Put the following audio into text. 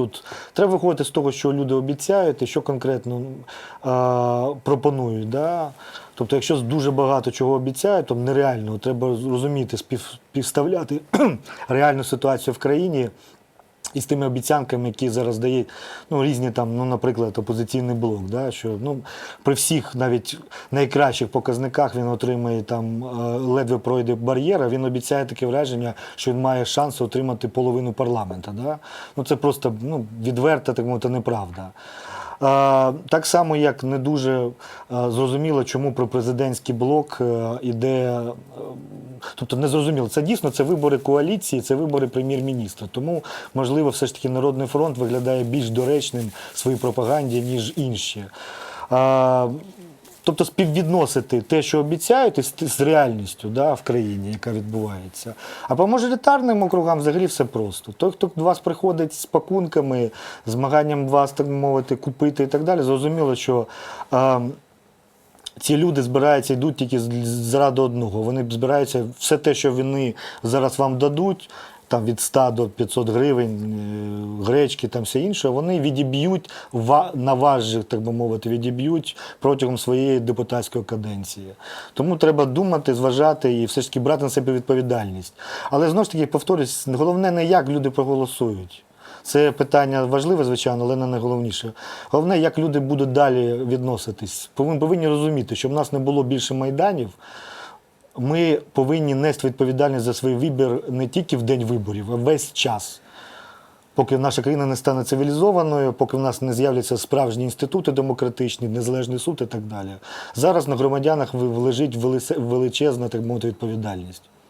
Тут треба виходити з того, що люди обіцяють і що конкретно а, пропонують. Да? Тобто, якщо дуже багато чого обіцяють, то нереально треба розуміти, спів, співставляти реальну ситуацію в країні. І з тими обіцянками, які зараз дають ну, різні там, ну, наприклад, опозиційний блок, да, що ну, при всіх навіть найкращих показниках він отримає там е, ледве пройде бар'єр, а він обіцяє таке враження, що він має шанс отримати половину парламента. Да? Ну, це просто ну, відверта, так мовити, неправда. Е, Так само, як не дуже е, зрозуміло, чому про президентський блок іде. Тобто не зрозуміло, це дійсно це вибори коаліції, це вибори прем'єр-міністра. Тому, можливо, все ж таки Народний фронт виглядає більш доречним в своїй пропаганді, ніж інші. А, Тобто співвідносити те, що обіцяють, із, з реальністю да, в країні, яка відбувається. А по мажоритарним округам взагалі все просто. Той, хто до вас приходить з пакунками, змаганням вас, так мовити, купити і так далі, зрозуміло, що. А, ці люди збираються, йдуть тільки заради одного. Вони збираються все те, що вони зараз вам дадуть, там від 100 до 500 гривень, е, гречки, там все інше, вони відіб'ють на вас так би мовити, відіб'ють протягом своєї депутатської каденції. Тому треба думати, зважати і все ж таки брати на себе відповідальність. Але знову ж таки, повторюсь, головне не як люди проголосують. Це питання важливе, звичайно, але не найголовніше. Головне, як люди будуть далі відноситись. Повинні, повинні розуміти, щоб в нас не було більше майданів. Ми повинні нести відповідальність за свій вибір не тільки в день виборів, а весь час. Поки наша країна не стане цивілізованою, поки в нас не з'являться справжні інститути демократичні, незалежний суд і так далі. Зараз на громадянах лежить величезна так мовити, відповідальність.